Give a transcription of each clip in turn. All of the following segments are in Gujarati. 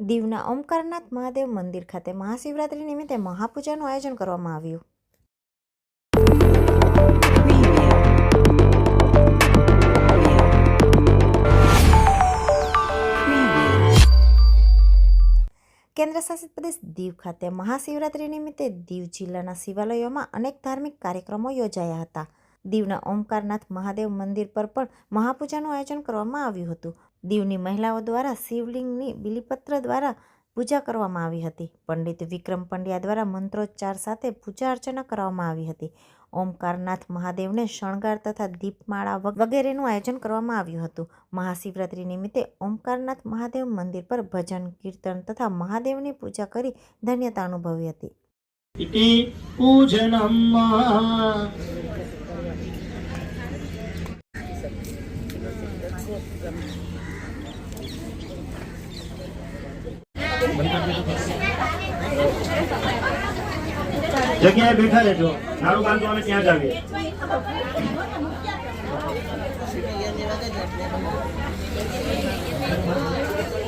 દીવના ઓમકારનાથ મહાદેવ મંદિર ખાતે મહાશિવરાત્રિ નિમિત્તે મહાપૂજાનું આયોજન કરવામાં આવ્યું. કેન્દ્ર શાસિત પ્રદેશ દીવ ખાતે મહાશિવરાત્રિ નિમિત્તે દીવ જિલ્લાના શિવાલયોમાં અનેક ધાર્મિક કાર્યક્રમો યોજાયા હતા. દીવના ઓમકારનાથ મહાદેવ મંદિર પર પણ મહાપૂજાનું આયોજન કરવામાં આવ્યું હતું. દીવની મહિલાઓ દ્વારા શિવલિંગની બિલીપત્ર દ્વારા પૂજા કરવામાં આવી હતી. પંડિત વિક્રમ પંડ્યા દ્વારા મંત્રોચ્ચાર સાથે પૂજા અર્ચના કરવામાં આવી હતી. ઓમકારનાથ મહાદેવને શણગાર તથા દીપમાળા વગેરેનું આયોજન કરવામાં આવ્યું હતું. મહાશિવરાત્રિ નિમિત્તે ઓમકારનાથ મહાદેવ મંદિર પર ભજન, કીર્તન તથા મહાદેવની પૂજા કરી ધન્યતા અનુભવી હતી. इति જગ્યાએ બેઠા રહેજો. સારું બાંધો અમે ત્યાં જ આવીએ.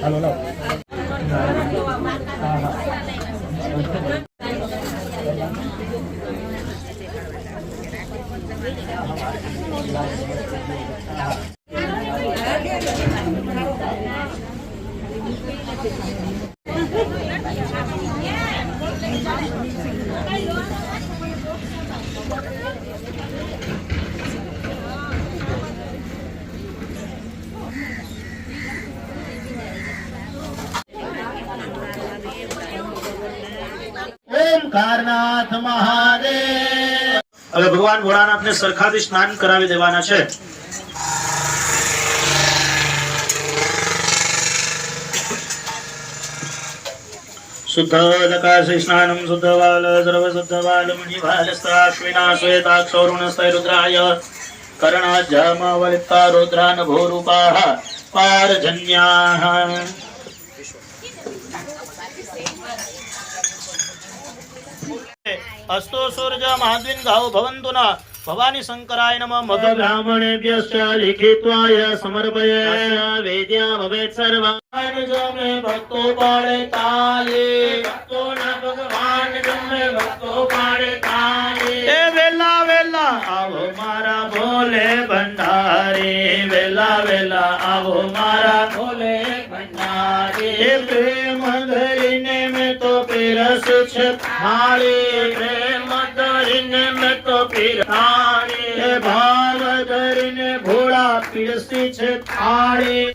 હાલો લો ઓમકારનાથ મહાદેવ હવે ભગવાન સરખાથી સ્નાન કરાવી દેવાના છે. સર્વશુદ્ધવાલ મણિવાલસ્તાશ્વિના શ્વેતાક્ષોરુણસ્તૈરુદ્રાય કર્ણાજ્જામવલિતા રુદ્રાન ભૂરૂપાः પારજન્યાः અસ્તો સૂર્ય મહાદ્વિન ગાઓ ભવન્તુ ન ભવાની શંકરાય નમ. મધુ બ્રાહ્મણેભ્યશ્ચ લિખિત્વાય સમર્પય. વેદ્યા ભવેત સર્વાન જમે ભક્તો પાડે તાલે. ભક્તોના ભગવાન જમે ભક્તો પાડે તાલે. એ વેલા વેલા આવો મારા ભોલે ભંડારે. વેલા વેલા આવો મારા ભોલે ભંડારે. પ્રેમ તો પીરસ છે. થાળી પ્રેમ ધરીને મેં તો પીરાણી એ ભાવ ધરીને ભોળા પીરસી છે. થાળી